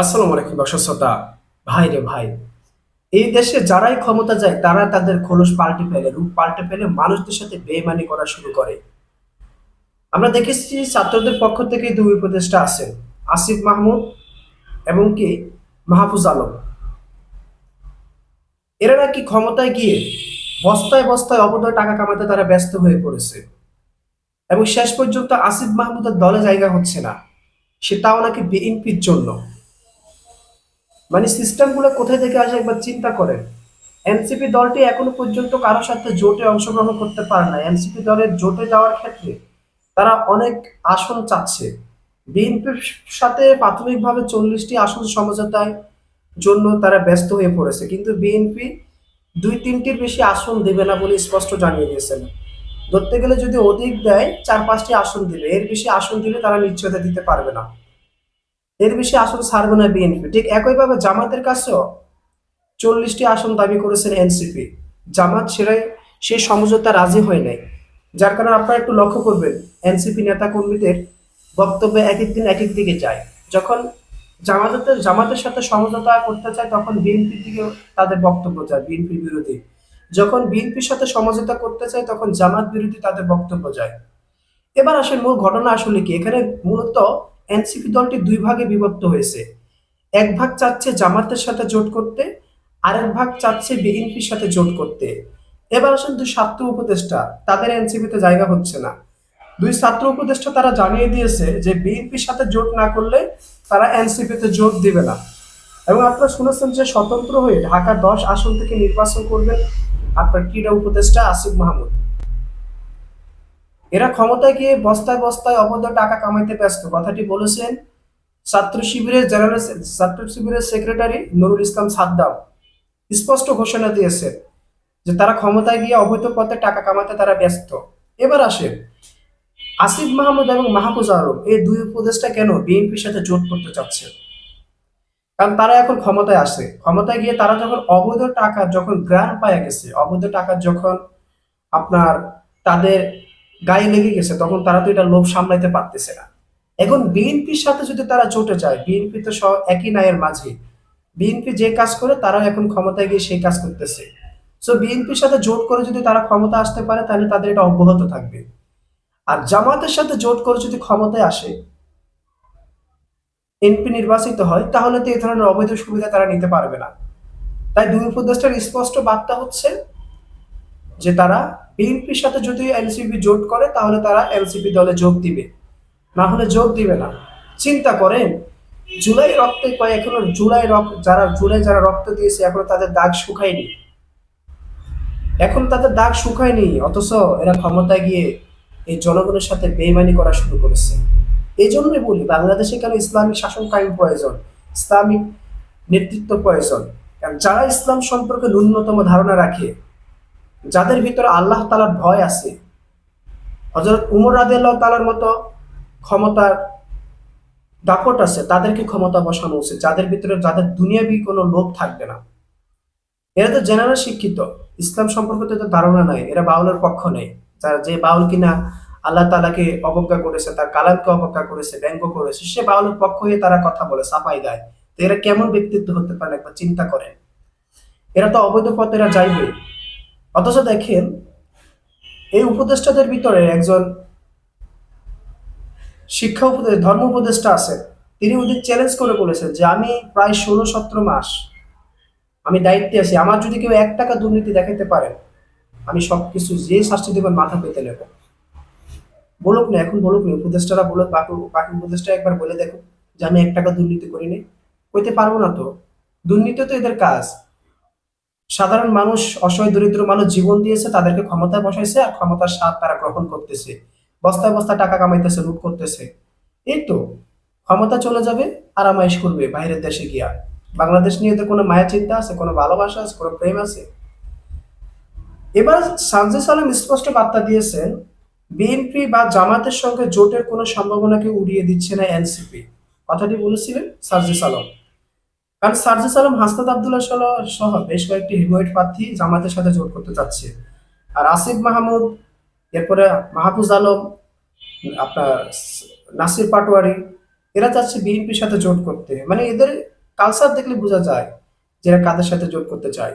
আসসালামু আলাইকুম, দর্শক শ্রোতা। ভাই রে ভাই, এই দেশে যারাই ক্ষমতা যায়, তারা তাদের খোলস পাল্টে ফেলে, রূপ পাল্টে ফেলে মানুষদের সাথে বেইমানি করা শুরু করে। আমরা দেখেছি ছাত্রদের পক্ষ থেকে দুই উপদেষ্টা আছেন, আসিফ মাহমুদ এবং কি? মাহফুজ আলম। এরা নাকি ক্ষমতায় গিয়ে বস্তায় বস্তায় অবদয় টাকা কামাতে তারা ব্যস্ত হয়ে পড়েছে এবং শেষ পর্যন্ত আসিফ মাহমুদের দলে জায়গা হচ্ছে না। সেটাও নাকি বিএনপির জন্য। মানে সিস্টেমগুলো কোথায় থেকে আসে একবার চিন্তা করেন। এনসিপি দলটি এখনও পর্যন্ত কারোর সাথে জোটে অংশগ্রহণ করতে পারে না এনসিপি দলের জোটে যাওয়ার ক্ষেত্রে তারা অনেক আসন চাচ্ছে। বিএনপির সাথে প্রাথমিকভাবে চল্লিশটি আসন সমঝোতায় জন্য তারা ব্যস্ত হয়ে পড়েছে। কিন্তু বিএনপি দুই তিনটির বেশি আসন দেবে না বলে স্পষ্ট জানিয়ে দিয়েছেন ধরতে গেলে যদি অধিক দেয়, চার পাঁচটি আসন দিবে। এর বেশি আসন দিলে তারা নিশ্চয়তা দিতে পারবে না। এর বেশি আসন ছাড়বে না বিএনপি। ঠিক একইভাবে জামাতের কাছেও চল্লিশটি আসন দাবি করেছেন এনসিপি। জামাত সেরাই সেই সমঝোতা রাজি হয় নাই। যার কারণে আপনারা একটু লক্ষ্য করবেন, এনসিপি নেতা কর্মীদের বক্তব্য এক এক দিন এক এক দিকে যায়। যখন জামাতের জামাতের সাথে সমঝোতা করতে চায়, তখন বিএনপির দিকে তাদের বক্তব্য যায়, বিএনপির বিরোধী যখন বিএনপির সাথে সমঝোতা করতে চায়, তখন জামাত বিরোধী তাদের বক্তব্য যায়। এবার আসেন মূল ঘটনা আসলে কি? এখানে মূলত এনসিপি দলটি দুই ভাগে বিভক্ত হয়েছে। এক ভাগ চাচ্ছে জামাতের সাথে জোট করতে, আরেক ভাগ চাচ্ছে বিএনপির সাথে জোট করতে। এবার আসেন দুই ছাত্র উপদেষ্টা, তাদের এনসিপিতে জায়গা হচ্ছে না। দুই ছাত্র উপদেষ্টা তারা জানিয়ে দিয়েছে যে বিএনপির সাথে জোট না করলে তারা এনসিপিতে যোগ দিবে না। এবং আপনারা শুনেছেন যে স্বতন্ত্র হয়ে ঢাকা দশ আসন থেকে নির্বাচন করবেন আপনার ক্রীড়া উপদেষ্টা আসিফ মাহমুদ। এরা ক্ষমতায় গিয়ে বস্তায় বস্তায় অবৈধ টাকা কামাইতে ব্যস্ত। কথাটি বলেছেন ছাত্র শিবিরের জেনারেল ছাত্র শিবিরের সেক্রেটারি নুরুল ইসলাম সাদ্দাম। স্পষ্ট ঘোষণা দিয়েছেন যে তারা ক্ষমতায় গিয়ে অবৈধ পথে টাকা কামাতে তারা ব্যস্ত। এবার আসেন, আসিফ মাহমুদ এবং মাহফুজ আলম এই দুই উপদেষ্টা কেন বিএনপির সাথে জোট করতে চাচ্ছে কারণ তারা এখন ক্ষমতায় আসে ক্ষমতায় গিয়ে তারা যখন অবৈধ টাকা যখন গ্রান্ট পাওয়া গেছে, অবৈধ টাকা যখন আপনার তাদের গায়ে লেগে গেছে, তখন তারা তো এটা লোভ সামলাইতে পারতেছে না। এখন বিএনপির সাথে যদি তারা জোটে যায়, বিএনপি তো সব একই নায়ের মাঝে। বিএনপি যে কাজ করে, তারাও এখন ক্ষমতায় গিয়ে সেই কাজ করতেছে। সো বিএনপির সাথে জোট করে যদি তারা ক্ষমতা আসতে পারে, তাহলে তাদের এটা অব্যাহত থাকবে। আর জামাতের সাথে জোট করে যদি ক্ষমতায় আসে, এনপি নির্বাচিত হয়, তাহলে তো এই ধরনের অবৈধ সুবিধা তারা নিতে পারবে না। তাই দুই উপদেষ্টার স্পষ্ট বার্তা হচ্ছে যে তারা বিএনপির সাথে যদি এনসিপি জোট করে, তাহলে তারা এনসিপি দলে যোগ দিবে। না হলে যোগ দিবে না। চিন্তা করেন, জুলাই রক্তে এখনও জুলাই রক্ত, যারা জুলাই যারা রক্ত দিয়েছে, এখনও তাদের দাগ শুকায়নি। এখন তাদের দাগ শুকায়নি, অথচ এরা ক্ষমতায় গিয়ে এই জনগণের সাথে বেইমানি করা শুরু করেছে। এই জন্যই বলি, বাংলাদেশে কেন ইসলামিক শাসন কায়েম প্রয়োজন? ইসলামিক নেতৃত্ব প্রয়োজন। কারণ যারা ইসলাম সম্পর্কে ন্যূনতম ধারণা রাখে যাদের ভিতরে আল্লাহ তালার ভয় আছে হজরত উমর রাদে আল্লাহ তালার মতো ক্ষমতার দাপট আছে, তাদেরকে ক্ষমতা বসানো উচিত। যাদের ভিতরে, যাদের দুনিয়াবি কোনো লোভ থাকবে না। এরা তো জেনারেল শিক্ষিত, ইসলাম সম্পর্কে তো ধারণা নাই, এরা বাউলের পক্ষ নেই। যারা যে বাউল কিনা আল্লাহ তালাকে অবজ্ঞা করেছে, তার কালামকে অবজ্ঞা করেছে, ব্যঙ্গ করেছে, সে বাউলের পক্ষ হয়ে তারা কথা বলে সাফাই দেয়। তো এরা কেমন ব্যক্তিত্ব হতে পারে একবার চিন্তা করেন। এরা তো অবৈধ পথে এরা যাইবে অথচ দেখেন, এই উপদেষ্টাদের ভিতরে একজন শিক্ষা উপদেশ ধর্ম উপদেষ্টা আছে। তিনি ওদের চ্যালেঞ্জ করে বলেছেন যে, আমি প্রায় ষোলো, সতেরো মাস আমি দায়িত্বে আছি। আমার যদি কেউ এক টাকা দুর্নীতি দেখাতে পারেন আমি সবকিছু যে শাস্তি দেবেন মাথা পেতে নেব। বলুক না, এখন বলুক না, উপদেষ্টারা বলুক, বাকি বাকি উপদেষ্টা একবার বলে দেখো যে, আমি এক টাকা দুর্নীতি করিনি। কইতে পারব না তো। দুর্নীতি তো এদের কাজ। সাধারণ মানুষ, অসহায় দরিদ্র মানুষ জীবন দিয়েছে, তাদেরকে ক্ষমতায় বসাইছে আর ক্ষমতার স্বাদ তারা গ্রহণ করতেছে। বস্তায় বস্তা টাকা কামাইতেছে, লুট করতেছে। এই তো, ক্ষমতা চলে যাবে আরামাইশ করবে বাইরের দেশে গিয়া। বাংলাদেশ নিয়ে তো কোনো মায়া চিন্তা আছে, কোনো ভালোবাসা আছে, কোনো প্রেম আছে। এবার সানজিস আলম স্পষ্ট বার্তা দিয়েছেন, বিএনপি বা জামাতের সঙ্গে জোটের কোনো সম্ভাবনাকে উড়িয়ে দিচ্ছে না এনসিপি। কথাটি বলেছিলেন সার্জিস আলম কারণ সার্জিস আলম হাসনাত আবদুল্লাহ সহ বেশ কয়েকটি হিমোয়েড প্রার্থী জামাতের সাথে জোট করতে চাচ্ছে। আর আসিফ মাহমুদ, এরপরে মাহফুজ আলম, আপনার নাসির পাটোয়ারি, এরা চাচ্ছে বিএনপির সাথে জোট করতে। মানে এদের কালচার দেখলে বোঝা যায় যে এরা কাদের সাথে জোট করতে চায়।